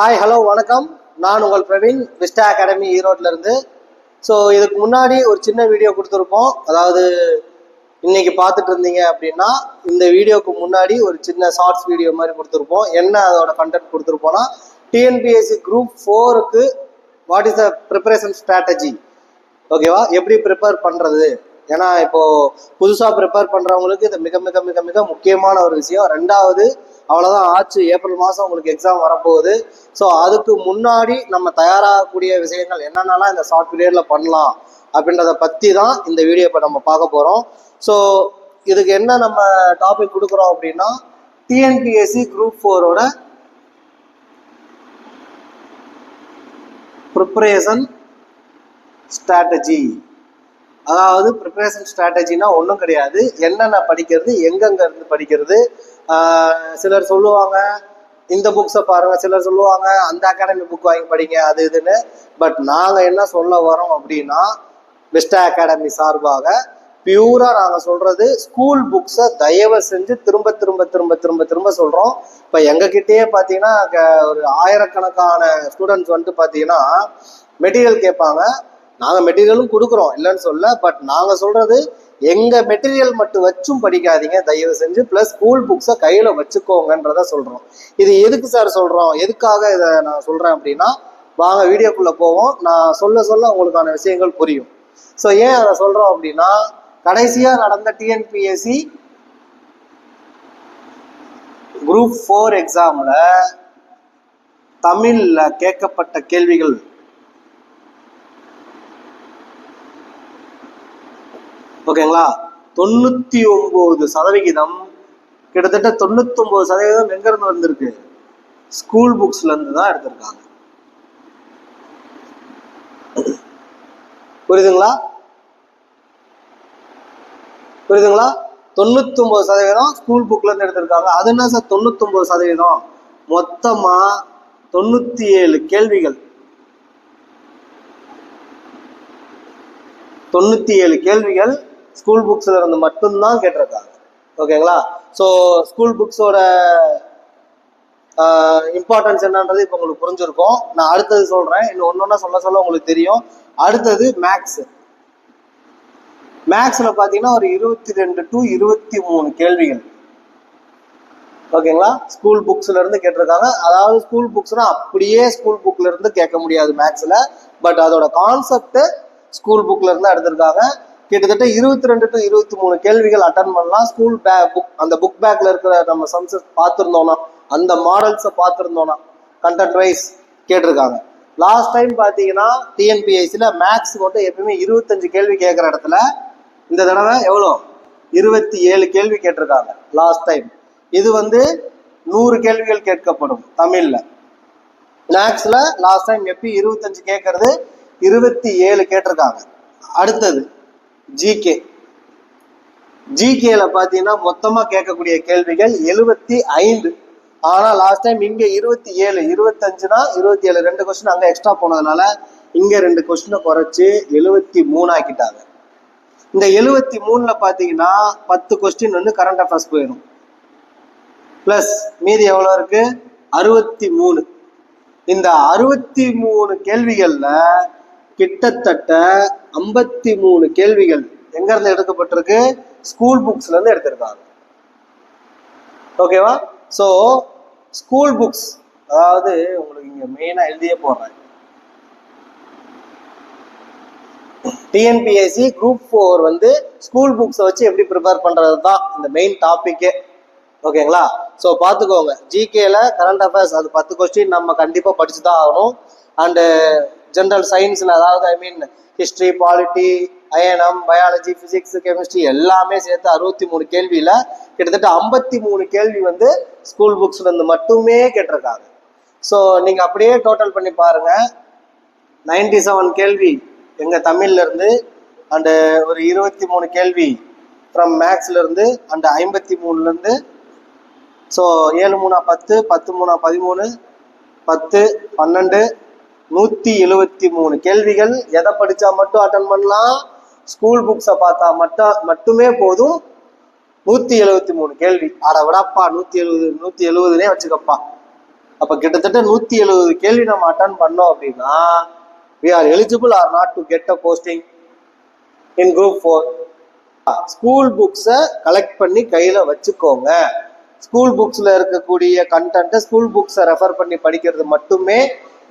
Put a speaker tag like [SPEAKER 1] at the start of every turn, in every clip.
[SPEAKER 1] Hi hello வணக்கம். நான் உங்கள் பிரவீன் விஸ்டா அகாடமி ஈரோட்லேருந்து ஸோ இதுக்கு முன்னாடி ஒரு சின்ன வீடியோ கொடுத்துருப்போம் அதாவது இன்னைக்கு பார்த்துட்டு இருந்தீங்க அப்படின்னா இந்த வீடியோக்கு முன்னாடி ஒரு சின்ன ஷார்ட்ஸ் வீடியோ மாதிரி கொடுத்துருப்போம். என்ன அதோட கண்டென்ட் கொடுத்துருப்போம்னா டிஎன்பிஎஸ்சி குரூப் ஃபோருக்கு what is the preparation strategy ஓகேவா எப்படி ப்ரிப்பேர் பண்ணுறது ஏன்னா இப்போ புதுசாக ப்ரிப்பேர் பண்ணுறவங்களுக்கு இது மிக மிக மிக மிக முக்கியமான ஒரு விஷயம். ரெண்டாவது அவ்வளோதான் ஆச்சு. ஏப்ரல் மாதம் உங்களுக்கு எக்ஸாம் வரப்போகுது. ஸோ அதுக்கு முன்னாடி நம்ம தயாராகக்கூடிய விஷயங்கள் என்னென்னலாம் இந்த ஷார்ட் பீரியடில் பண்ணலாம் அப்படின்றத பற்றி தான் இந்த வீடியோ இப்போ நம்ம பார்க்க போகிறோம் ஸோ இதுக்கு என்ன நம்ம டாபிக் கொடுக்குறோம் அப்படின்னா டிஎன்பிஎஸ்சி குரூப் ஃபோரோட ப்ரிப்பரேஷன் ஸ்ட்ராட்டஜி அதாவது ப்ரிப்பரேஷன் ஸ்ட்ராட்டஜினா ஒன்றும் கிடையாது. என்னென்ன படிக்கிறது எங்கெங்க இருந்து படிக்கிறது சிலர் சொல்லுவாங்க இந்த புக்ஸை பாருங்க சிலர் சொல்லுவாங்க அந்த அகாடமி புக் வாங்கி படிங்க அது இதுன்னு. பட் நாங்கள் என்ன சொல்ல வரோம் அப்படின்னா பெஸ்டா அகாடமி சார்பாக பியூரா நாங்கள் சொல்றது ஸ்கூல் புக்ஸை தயவு செஞ்சு திரும்ப திரும்ப திரும்ப திரும்ப திரும்ப சொல்றோம். இப்போ எங்ககிட்டயே பார்த்தீங்கன்னா க- ஒரு ஆயிரக்கணக்கான ஸ்டூடெண்ட்ஸ் வந்துட்டு பார்த்தீங்கன்னா மெட்டீரியல் கேட்பாங்க. நாங்கள் மெட்டீரியலும் கொடுக்குறோம் இல்லைன்னு சொல்ல பட் நாங்கள் சொல்கிறது எங்கள் மெட்டீரியல் மட்டும் வச்சும் படிக்காதீங்க. தயவு செஞ்சு ப்ளஸ் ஸ்கூல் புக்ஸை கையில் வச்சுக்கோங்கன்றத சொல்கிறோம் இது எதுக்கு சார் சொல்கிறோம் எதுக்காக இதை நான் சொல்கிறேன் அப்படின்னா வாங்க வீடியோக்குள்ளே போவோம். நான் சொல்ல சொல்ல உங்களுக்கான விஷயங்கள் புரியும். ஸோ ஏன் அதை சொல்கிறோம் அப்படின்னா கடைசியாக நடந்த டிஎன்பிஎஸ்சி குரூப் ஃபோர் எக்ஸாமில் தமிழில் கேட்கப்பட்ட கேள்விகள் ஓகேங்களா? தொண்ணூத்தி ஒன்பது சதவிகிதம் கிட்டத்தட்ட தொண்ணூத்தி ஒன்பது சதவீதம் எங்க இருந்து வந்திருக்கு? ஸ்கூல் புக்ஸ்ல இருந்து தான் எடுத்திருக்காங்க. புரியுதுங்களா? புரியுதுங்களா? தொண்ணூத்தி ஒன்பது சதவீதம் ஸ்கூல் புக்ல இருந்து எடுத்திருக்காங்க. அது என்ன சார்? தொண்ணூத்தி ஒன்பது சதவீதம் மொத்தமா தொண்ணூத்தி ஏழு கேள்விகள். தொண்ணூத்தி ஏழு கேள்விகள். ஸ்கூல் புக்ஸ்ல இருந்து மட்டும்தான் கேட்டிருக்காங்க. ஓகேங்களா ஸோ ஸ்கூல் புக்ஸோட இம்பார்ட்டன்ஸ் என்னன்றது இப்போ உங்களுக்கு புரிஞ்சிருக்கும். நான் அடுத்தது சொல்கிறேன் இன்னும் ஒன்னொன்னா சொல்ல சொல்ல உங்களுக்கு தெரியும். அடுத்தது மேக்ஸ் மேக்ஸில் பார்த்தீங்கன்னா ஒரு இருபத்தி ரெண்டு டு இருபத்தி மூணு கேள்விகள் ஓகேங்களா ஸ்கூல் புக்ஸ்ல இருந்து கேட்டிருக்காங்க. அதாவது ஸ்கூல் புக்ஸ்னா அப்படியே ஸ்கூல் புக்ல இருந்து கேட்க முடியாது மேக்ஸ்ல பட் அதோட கான்செப்ட் ஸ்கூல் புக்ல இருந்து எடுத்திருக்காங்க. கிட்டத்தட்ட இருபத்தி ரெண்டு டு இருபத்தி மூணு கேள்விகள் அட்டன் பண்ணலாம். ஸ்கூல் பேக் புக் அந்த புக் பேக்ல இருக்கிற நம்ம சம்சஸ் பார்த்துருந்தோம்னா அந்த மாடல்ஸை பார்த்துருந்தோம்னா கண்டென்ட் வைஸ் கேட்டிருக்காங்க. லாஸ்ட் டைம் பார்த்தீங்கன்னா டிஎன்பிஎஸ்சியில் மேக்ஸ் மட்டும் எப்பயுமே இருபத்தஞ்சு கேள்வி கேட்குற இடத்துல இந்த தடவை எவ்வளோ? இருபத்தி ஏழு கேள்வி கேட்டிருக்காங்க லாஸ்ட் டைம் இது வந்து நூறு கேள்விகள் கேட்கப்படும் தமிழில். மேக்ஸில் லாஸ்ட் டைம் எப்பயும் இருபத்தஞ்சு கேட்கறது இருபத்தி ஏழு கேட்டிருக்காங்க. அடுத்தது ஜிகே ஜிகேல பாத்தீங்கன்னா மொத்தமா கேட்கக்கூடிய கேள்விகள் எழுபத்தி ஐந்து. ஆனா லாஸ்ட் டைம் இங்க இருபத்தி ஏழு இருபத்தஞ்சுனா இருபத்தி ஏழு ரெண்டு கொஸ்டின் அங்க எக்ஸ்ட்ரா போனதுனால இங்க ரெண்டு கொஸ்டினை குறைச்சு எழுபத்தி மூணு ஆக்கிட்டாங்க. இந்த எழுபத்தி மூணுல பாத்தீங்கன்னா பத்து கொஸ்டின் வந்து கரண்ட் அஃபேர்ஸ் போயிடும். பிளஸ் மீதி எவ்வளவு இருக்கு? அறுபத்தி மூணு. இந்த அறுபத்தி மூணு கேள்விகள்ல கிட்டத்தட்ட ஐம்பத்தி மூணு கேள்விகள் எங்க இருந்து எடுக்கப்பட்டிருக்கு? ஸ்கூல் புக்ஸ்ல இருந்து எடுத்திருக்காங்க. ஓகேவா ஸோ ஸ்கூல் புக்ஸ் அதாவது உங்களுக்கு இங்க மெயினா எழுதியே போடுறேன். டிஎன்பிஎஸ்சி குரூப் ஃபோர் வந்து ஸ்கூல் புக்ஸை வச்சு எப்படி ப்ரிப்பேர் பண்ணுறது தான் இந்த மெயின் டாப்பிக்கே ஓகேங்களா ஸோ பார்த்துக்கோங்க. ஜிகேல கரண்ட் அஃபேர்ஸ் அது பத்து கொஸ்டின் நம்ம கண்டிப்பாக படிச்சு தான் ஆகணும். அண்டு ஜென்ரல் சயின்ஸில் அதாவது ஐ மீன் ஹிஸ்ட்ரி பாலிட்டி அயனம் பயாலஜி ஃபிசிக்ஸ் கெமிஸ்ட்ரி எல்லாமே சேர்த்து அறுபத்தி மூணு கேள்வியில் கிட்டத்தட்ட ஐம்பத்தி மூணு கேள்வி வந்து ஸ்கூல் புக்ஸ்லேருந்து மட்டுமே கேட்டிருக்காங்க. ஸோ நீங்கள் அப்படியே டோட்டல் பண்ணி பாருங்கள் நைன்டி செவன் கேள்வி எங்கள் தமிழ்லேருந்து அண்டு ஒரு இருபத்தி மூணு கேள்வி ஃப்ரம் மேக்ஸ்லேருந்து அண்டு ஐம்பத்தி மூணுலேருந்து ஸோ ஏழு மூணா பத்து பத்து மூணா பதிமூணு பத்து பன்னெண்டு நூற்றி எழுபத்தி மூணு கேள்விகள். எதை படித்தா மட்டும் அட்டன் பண்ணலாம்? ஸ்கூல் புக்ஸை பார்த்தா மட்டும் மட்டுமே போதும். நூற்றி எழுபத்தி மூணு கேள்வி. அட விடப்பா நூற்றி எழுபது நூற்றி எழுபதுனே வச்சுக்கப்பா. அப்ப கிட்டத்தட்ட நூத்தி எழுபது கேள்வி நம்ம அட்டன் பண்ணோம் அப்படின்னா we are eligible or not to get a posting in group four school புக்ஸை கலெக்ட் பண்ணி கையில வச்சுக்கோங்க. ஸ்கூல் புக்ஸ்ல இருக்கக்கூடிய கண்டென்ட்டை ஸ்கூல் புக்ஸை ரெஃபர் பண்ணி படிக்கிறது மட்டுமே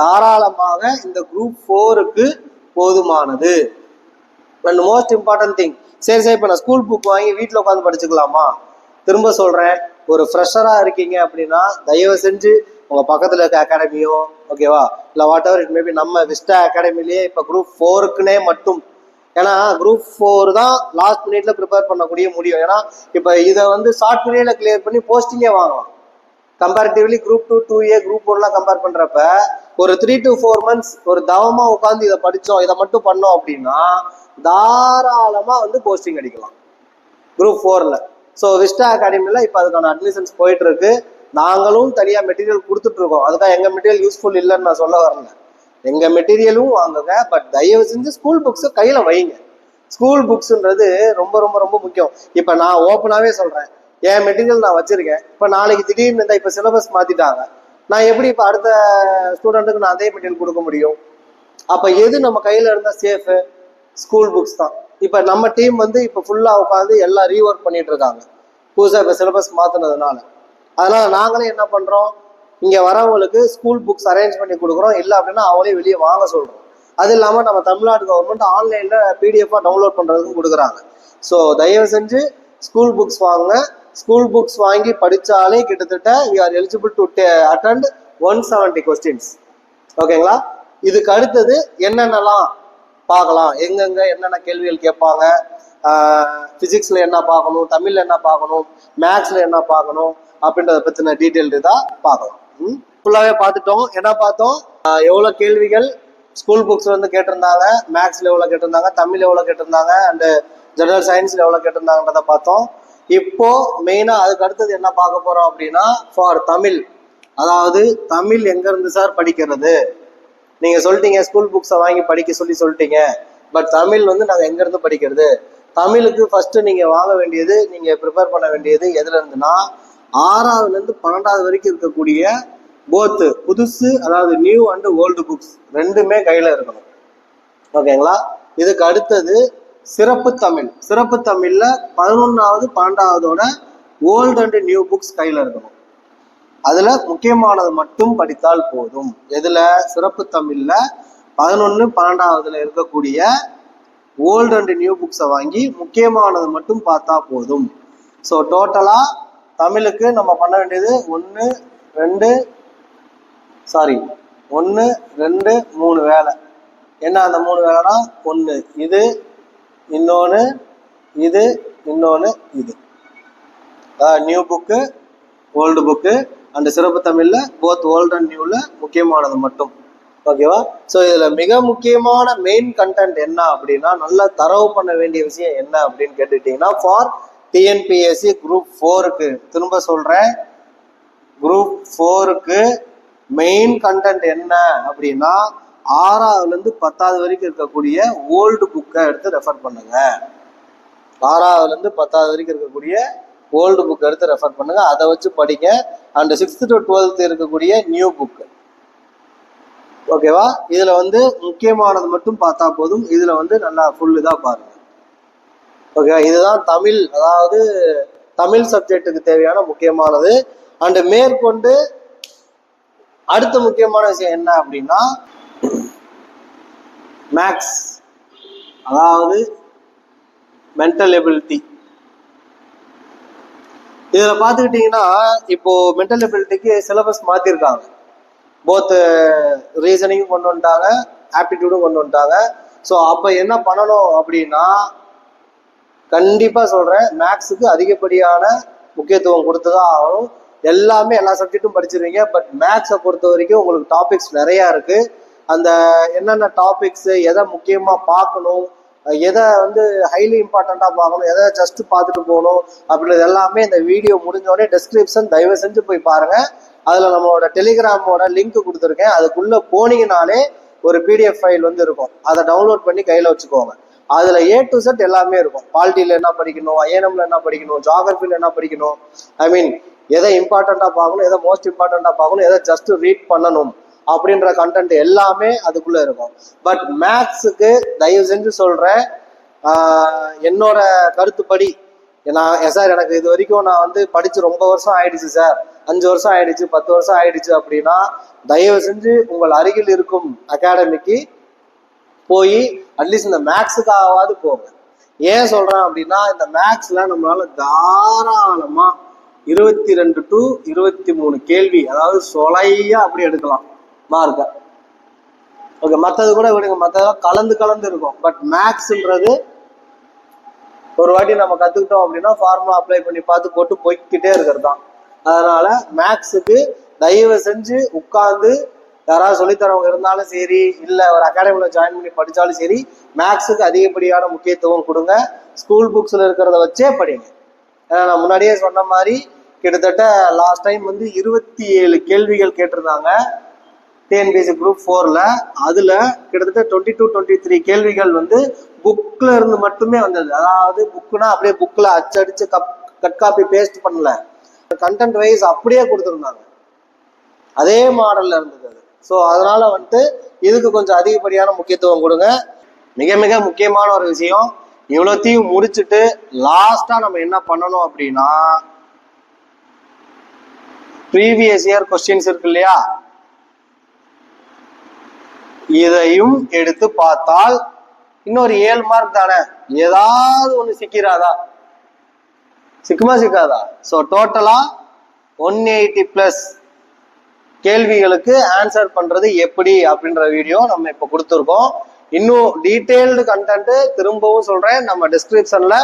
[SPEAKER 1] தாராளமாக இந்த குரூப் ஃபோருக்கு போதுமானது. அண்ட் மோஸ்ட் இம்பார்ட்டன்ட் திங் சரி சரி இப்போ நான் ஸ்கூல் புக் வாங்கி வீட்டில் உட்காந்து படிச்சுக்கலாமா? திரும்ப சொல்கிறேன் ஒரு ஃப்ரெஷராக இருக்கீங்க அப்படின்னா தயவு செஞ்சு உங்கள் பக்கத்தில் இருக்க அகாடமியோ ஓகேவா இல்லை வாட் எவர் இட் மேபி நம்ம விஸ்டா அகாடமிலேயே இப்போ குரூப் ஃபோருக்குனே மட்டும். ஏன்னா குரூப் ஃபோர் தான் லாஸ்ட் மினிட்ல ப்ரிப்பேர் பண்ணக்கூடிய முடியும். ஏன்னா இப்போ இதை வந்து ஷார்ட் பீரியடில் கிளியர் பண்ணி போஸ்டிங்கே வாங்கலாம். Comparatively group two two A group ஒன்லாம் compare பண்றப்ப ஒரு த்ரீ டு ஃபோர் மந்த்ஸ் ஒரு தவமா உட்காந்து இதை படிச்சோம் இதை மட்டும் பண்ணோம் அப்படின்னா தாராளமா வந்து போஸ்டிங் அடிக்கலாம். குரூப் ஃபோர்ல ஸோ விஸ்டா அகாடமியில் இப்போ அதுக்கான அட்மிஷன்ஸ் போயிட்டு இருக்கு நாங்களும் தனியாக மெட்டீரியல் கொடுத்துட்டு இருக்கோம் அதுக்காக எங்க மெட்டீரியல் யூஸ்ஃபுல் இல்லைன்னு நான் சொல்ல வரல. எங்க மெட்டீரியலும் வாங்குங்க பட் தயவு செஞ்சு ஸ்கூல் புக்ஸை கையில வைங்க. ஸ்கூல் புக்ஸ்ன்றது ரொம்ப ரொம்ப ரொம்ப முக்கியம். இப்போ நான் ஓப்பனாகவே சொல்றேன். என் மெட்டீரியல் நான் வச்சிருக்கேன். இப்போ நாளைக்கு திடீர்னு இந்த இப்போ சிலபஸ் மாற்றிட்டாங்க நான் எப்படி இப்போ அடுத்த ஸ்டூடெண்ட்டுக்கு நான் அதே மெட்டீரியல் கொடுக்க முடியும்? அப்போ எது நம்ம கையில் இருந்தால் சேஃபு ஸ்கூல் புக்ஸ் தான். இப்போ நம்ம டீம் வந்து இப்போ ஃபுல்லாக உட்காந்து எல்லாம் ரீஒர்க் பண்ணிட்டு இருக்காங்க. புதுசாக இப்போ சிலபஸ் மாற்றினதுனால அதனால் நாங்களே என்ன பண்ணுறோம் இங்கே வரவங்களுக்கு ஸ்கூல் புக்ஸ் அரேஞ்ச் பண்ணி கொடுக்குறோம். இல்லை அப்படின்னா அவங்களே வெளியே வாங்க சொல்கிறோம் அது இல்லாமல் நம்ம தமிழ்நாடு கவர்மெண்ட் ஆன்லைனில் பிடிஎஃபாக டவுன்லோட் பண்ணுறதுக்கும் கொடுக்குறாங்க. ஸோ தயவு செஞ்சு ஸ்கூல் புக்ஸ் வாங்க ஸ்கூல் புக்ஸ் வாங்கி படித்தாலே கிட்டத்தட்ட you are eligible to attend one seventy questions ஓகேங்களா இதுக்கு அடுத்தது என்னென்னலாம் பார்க்கலாம்? எங்கெங்க என்னென்ன கேள்விகள் கேட்பாங்க? ஃபிசிக்ஸில் என்ன பார்க்கணும்? தமிழில் என்ன பார்க்கணும்? மேக்ஸில் என்ன பார்க்கணும்? அப்படின்றத பற்றின டீட்டெயில் தான் பார்க்கலாம். ஃபுல்லாகவே பார்த்துட்டோம். என்ன பார்த்தோம்? எவ்வளோ கேள்விகள் ஸ்கூல் புக்ஸ் வந்து கேட்டிருந்தாங்க? மேக்ஸில் எவ்வளோ கேட்டிருந்தாங்க? தமிழ் எவ்வளோ கேட்டிருந்தாங்க? அண்டு ஜெனரல் சயின்ஸில் எவ்வளோ கேட்டிருந்தாங்கன்றத பார்த்தோம். இப்போ மெயினாக அதுக்கு அடுத்தது என்ன பார்க்க போகிறோம் அப்படின்னா ஃபார் தமிழ். அதாவது தமிழ் எங்கேருந்து சார் படிக்கிறது? நீங்க சொல்லிட்டீங்க ஸ்கூல் புக்ஸை வாங்கி படிக்க சொல்லி சொல்லிட்டீங்க. பட் தமிழ் வந்து நாங்கள் எங்கேருந்து படிக்கிறது? தமிழுக்கு ஃபர்ஸ்ட் நீங்க வாங்க வேண்டியது நீங்க ப்ரிப்பேர் பண்ண வேண்டியது எதுல இருந்துன்னா ஆறாவதுல இருந்து பன்னெண்டாவது வரைக்கும் இருக்கக்கூடிய போத்து புதுசு அதாவது நியூ அண்ட் ஓல்டு புக்ஸ் ரெண்டுமே கையில இருக்கணும். ஓகேங்களா இதுக்கு அடுத்தது சிறப்பு தமிழ். சிறப்பு தமிழ்ல பதினொன்றாவது பன்னெண்டாவதோட ஓல்டு அண்ட் நியூ புக்ஸ் கையில இருக்கணும். அதுல முக்கியமானது மட்டும் படித்தால் போதும். எதுல? சிறப்பு தமிழ்ல பதினொன்னு பன்னெண்டாவதுல இருக்கக்கூடிய ஓல்டு அண்ட் நியூ புக்ஸை வாங்கி முக்கியமானது மட்டும் பார்த்தா போதும். ஸோ டோட்டலா தமிழுக்கு நம்ம பண்ண வேண்டியது ஒன்று ரெண்டு சாரி ஒன்று ரெண்டு மூணு வேலை. என்ன அந்த மூணு வேலைனா ஒன்று இது இன்னொன்று இது இன்னொன்று இது. New book old book and சிறப்பு தமிழில் போத் ஓல்டு அண்ட் நியூவில் முக்கியமானது மட்டும். ஓகேவா ஸோ இதில் மிக முக்கியமான மெயின் கண்டென்ட் என்ன அப்படின்னா நல்லா தரவு பண்ண வேண்டிய விஷயம் என்ன அப்படின்னு கேட்டுக்கிட்டிங்கன்னா ஃபார் டிஎன்பிஎஸ்சி குரூப் ஃபோருக்கு திரும்ப சொல்கிறேன் குரூப் ஃபோருக்கு மெயின் கண்டென்ட் என்ன அப்படின்னா ஆறாவதுலேருந்து பத்தாவது வரைக்கும் இருக்கக்கூடிய ஓல்டு புக்கை எடுத்து ரெஃபர் பண்ணுங்க. ஆறாவதுலேருந்து பத்தாவது வரைக்கும் இருக்கக்கூடிய ஓல்டு புக் எடுத்து ரெஃபர் பண்ணுங்க. அதை வச்சு படிங்க. அண்ட் சிக்ஸ்த் டு டுவெல்த் இருக்கக்கூடிய நியூ புக் ஓகேவா இதில் வந்து முக்கியமானது மட்டும் பார்த்தா போதும். இதில் வந்து நல்லா ஃபுல்லு தான் பாருங்க. ஓகேவா இதுதான் தமிழ் அதாவது தமிழ் சப்ஜெக்ட்டுக்கு தேவையான முக்கியமானது. அண்டு மேற்கொண்டு அடுத்த முக்கியமான விஷயம் என்ன அப்படின்னா மேக்ஸ் அதாவது மென்டல் எபிலிட்டி இதில் பார்த்துக்கிட்டிங்கன்னா இப்போ மென்டல் எபிலிட்டிக்கு சிலபஸ் மாற்றிருக்காங்க போத் ரீசனிங்கும் கொண்டு வந்துட்டாங்க ஆப்டிடியூடும் கொண்டு வந்துட்டாங்க. ஸோ அப்போ என்ன பண்ணணும் அப்படின்னா கண்டிப்பாக சொல்கிறேன் மேக்ஸுக்கு அதிகப்படியான முக்கியத்துவம் கொடுத்து தான் ஆகணும். எல்லாமே எல்லா சப்ஜெக்ட்டும் படிச்சிருவீங்க பட் மேக்ஸை பொறுத்த வரைக்கும் உங்களுக்கு டாபிக்ஸ் நிறையா இருக்குது அந்த என்னென்ன டாபிக்ஸு எதை முக்கியமாக பார்க்கணும் எதை வந்து ஹைலி இம்பார்ட்டண்ட்டாக பார்க்கணும் எதை ஜஸ்ட் பார்த்துட்டு போகணும் அப்படின்றது எல்லாமே இந்த வீடியோ முடிஞ்சோடனே டிஸ்கிரிப்ஷன் தயவு செஞ்சு போய் பாருங்கள் அதில் நம்மளோட டெலிகிராமோட லிங்க் கொடுத்துருக்கேன். அதுக்குள்ளே போனீங்கனாலே ஒரு பிடிஎஃப் ஃபைல் வந்து இருக்கும். அதை டவுன்லோட் பண்ணி கையில் வச்சுக்கோங்க. அதில் ஏ டு செட் எல்லாமே இருக்கும். பாலிட்டியில் என்ன படிக்கணும் ஐஎன்எம்ல என்ன படிக்கணும் ஜாகிரபியில் என்ன படிக்கணும் ஐ மீன் எதை இம்பார்ட்டண்ட்டாக பார்க்கணும் எதை மோஸ்ட் இம்பார்ட்டண்ட்டாக பார்க்கணும் எதை ஜஸ்ட் ரீட் பண்ணணும். அப்படின்ற கண்டென்ட் எல்லாமே அதுக்குள்ள இருக்கும். பட் மேக்ஸுக்கு தயவு செஞ்சு சொல்றேன் என்னோட கருத்துப்படி நான் சார் எனக்கு இது வரைக்கும் நான் வந்து படிச்சு ரொம்ப வருஷம் ஆயிடுச்சு சார். அஞ்சு வருஷம் ஆயிடுச்சு பத்து வருஷம் ஆயிடுச்சு அப்படின்னா தயவு செஞ்சு உங்கள் அருகில் இருக்கும் அகாடமிக்கு போய் அட்லீஸ்ட் இந்த மேக்ஸுக்காகவாது போங்க. ஏன் சொல்றேன் அப்படின்னா இந்த மேக்ஸ்ல நம்மளால தாராளமா இருபத்தி ரெண்டு டு இருபத்தி மூணு கேள்வி அதாவது சொலையா அப்படி எடுக்கலாம். மார்க்க ஓகே மற்றது கூட விடுங்க. மற்றதெல்லாம் கலந்து கலந்து இருக்கும். பட் மேக்ஸ்ன்றது ஒரு வாட்டி நம்ம கற்றுக்கிட்டோம் அப்படின்னா ஃபார்முலா அப்ளை பண்ணி பார்த்து போட்டு போய்க்கிட்டே இருக்கிறது தான் அதனால் மேக்ஸுக்கு தயவு செஞ்சு உட்காந்து யாராவது சொல்லித்தரவங்க இருந்தாலும் சரி இல்லை ஒரு அகாடமியில் ஜாயின் பண்ணி படித்தாலும் சரி மேக்ஸுக்கு அதிகப்படியான முக்கியத்துவம் கொடுங்க. ஸ்கூல் புக்ஸில் இருக்கிறத வச்சே படிங்க. ஏன்னா நான் முன்னாடியே சொன்ன மாதிரி கிட்டத்தட்ட லாஸ்ட் டைம் வந்து இருபத்தி ஏழு கேள்விகள் கேட்டிருந்தாங்க. டிஎன்பிஎஸ்சி குரூப் ஃபோரில் அதில் கிட்டத்தட்ட டுவெண்ட்டி டூ டுவெண்ட்டி த்ரீ கேள்விகள் வந்து புக்கில் இருந்து மட்டுமே வந்தது. அதாவது புக்குனா அப்படியே புக்கில் அச்சடிச்சு கப் கட் காப்பி பேஸ்ட் பண்ணல. கண்டென்ட் வைஸ் அப்படியே கொடுத்துருந்தாங்க. அதே மாடலில் இருந்தது அது. ஸோ அதனால் வந்துட்டு இதுக்கு கொஞ்சம் அதிகப்படியான முக்கியத்துவம் கொடுங்க. மிக மிக முக்கியமான ஒரு விஷயம். இவ்வளோத்தையும் முடிச்சுட்டு லாஸ்ட்டாக நம்ம என்ன பண்ணணும் அப்படின்னா ப்ரீவியஸ் இயர் கொஸ்டின்ஸ் இருக்கு இல்லையா? இதையும் எடுத்து பார்த்தால் இன்னொரு ஏழு மார்க் தானே? ஏதாவது ஒன்று சிக்கிறாதா? சிக்குமா சிக்காதா? ஸோ டோட்டலா ஒன் எயிட்டி பிளஸ் கேள்விகளுக்கு ஆன்சர் பண்றது எப்படி அப்படின்ற வீடியோ நம்ம இப்போ கொடுத்துருக்கோம். இன்னும் டீட்டெயில்டு கண்டென்ட் திரும்பவும் சொல்றேன். நம்ம டிஸ்கிரிப்ஷன்ல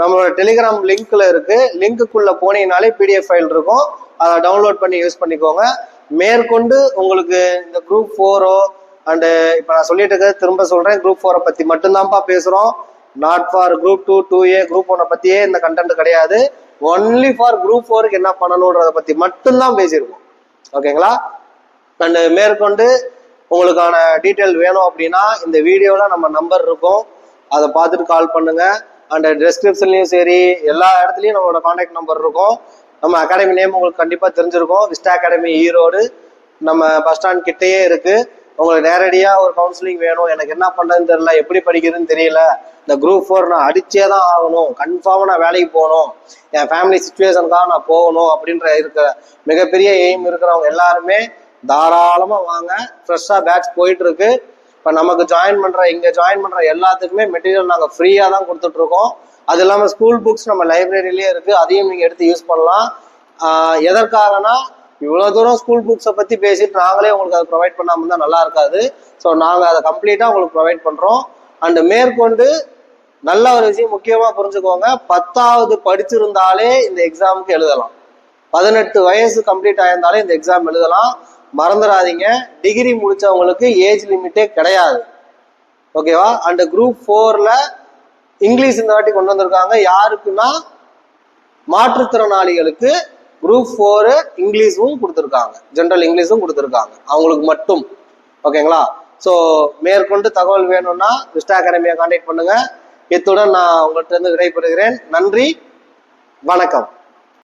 [SPEAKER 1] நம்மளோட டெலிகிராம் லிங்க்ல இருக்கு. லிங்க்குள்ள போனீங்கனாலே பிடிஎஃப் ஃபைல் இருக்கும். அதை டவுன்லோட் பண்ணி யூஸ் பண்ணிக்கோங்க. மேற்கொண்டு உங்களுக்கு இந்த குரூப் ஃபோரோ அண்டு uh, இப்போ நான் சொல்லிட்டு இருக்கிறது திரும்ப சொல்கிறேன் குரூப் ஃபோரை பற்றி மட்டும்தான்ப்பா பேசுகிறோம் not for group two two A group ஒன்றை பற்றியே இந்த கண்டென்ட் கிடையாது. ஒன்லி ஃபார் குரூப் ஃபோருக்கு என்ன பண்ணணுன்றத பற்றி மட்டும்தான் பேசியிருக்கோம். ஓகேங்களா? அண்டு uh, மேற்கொண்டு உங்களுக்கான டீட்டெயில் வேணும் அப்படின்னா இந்த வீடியோவில் நம்ம நம்பர் இருக்கும். அதை பார்த்துட்டு கால் பண்ணுங்கள் அண்ட் டிஸ்கிரிப்ஷன்லையும் சரி எல்லா இடத்துலையும் நம்மளோட காண்டாக்ட் நம்பர் இருக்கும். நம்ம அகாடமி நேம் உங்களுக்கு கண்டிப்பாக தெரிஞ்சிருக்கும். விஸ்டா அகாடமி ஈரோடு நம்ம பஸ் ஸ்டாண்ட் கிட்டேயே இருக்குது உங்களுக்கு நேரடியாக ஒரு கவுன்சிலிங் வேணும். எனக்கு என்ன பண்ணுறதுன்னு தெரியல. எப்படி படிக்கிறதுன்னு தெரியல. இந்த குரூப் ஃபோர் நான் அடிச்சே தான் ஆகணும். கன்ஃபார்மாக நான் வேலைக்கு போகணும். என் ஃபேமிலி சுச்சுவேஷனுக்காக நான் போகணும் அப்படின்ற இருக்கிற மிகப்பெரிய எய்ம் இருக்கிறவங்க எல்லாருமே தாராளமாக வாங்க. ஃப்ரெஷ்ஷாக பேட்ச் போயிட்டு இருக்கு இப்போ நமக்கு ஜாயின் பண்ணுற இங்கே ஜாயின் பண்ணுற எல்லாத்துக்குமே மெட்டீரியல் நாங்கள் ஃப்ரீயாக தான் கொடுத்துட்ருக்கோம் அது இல்லாமல் ஸ்கூல் புக்ஸ் நம்ம லைப்ரரியிலே இருக்குது அதையும் நீங்கள் எடுத்து யூஸ் பண்ணலாம். எதற்காகனா இவ்வளோ தூரம் ஸ்கூல் புக்ஸை பற்றி பேசிட்டு நாங்களே உங்களுக்கு அதை ப்ரொவைட் பண்ணாமல் தான் நல்லா இருக்காது. ஸோ நாங்கள் அதை கம்ப்ளீட்டாக உங்களுக்கு ப்ரொவைட் பண்ணுறோம் அண்டு மேற்கொண்டு நல்ல ஒரு விஷயம் முக்கியமாக புரிஞ்சுக்கோங்க. பத்தாவது படிச்சிருந்தாலே இந்த எக்ஸாமுக்கு எழுதலாம். பதினெட்டு வயசு கம்ப்ளீட் ஆயிருந்தாலே இந்த எக்ஸாம் எழுதலாம். மறந்துடாதீங்க. டிகிரி முடித்தவங்களுக்கு ஏஜ் லிமிட்டே கிடையாது. ஓகேவா அண்ட் குரூப் ஃபோரில் இங்கிலீஷ் இந்த வாட்டி கொண்டு வந்திருக்காங்க. யாருக்குன்னா? மாற்றுத்திறனாளிகளுக்கு குரூப் ஃபோரு இங்கிலீஷும் கொடுத்துருக்காங்க. ஜென்ரல் இங்கிலீஷும் கொடுத்துருக்காங்க. அவங்களுக்கு மட்டும். ஓகேங்களா ஸோ மேற்கொண்டு தகவல் வேணும்னா விஸ்டா அகாடமியை கான்டாக்ட் பண்ணுங்கள் இத்துடன் நான் உங்கள்கிட்ட இருந்து விடைபெறுகிறேன். நன்றி. வணக்கம்.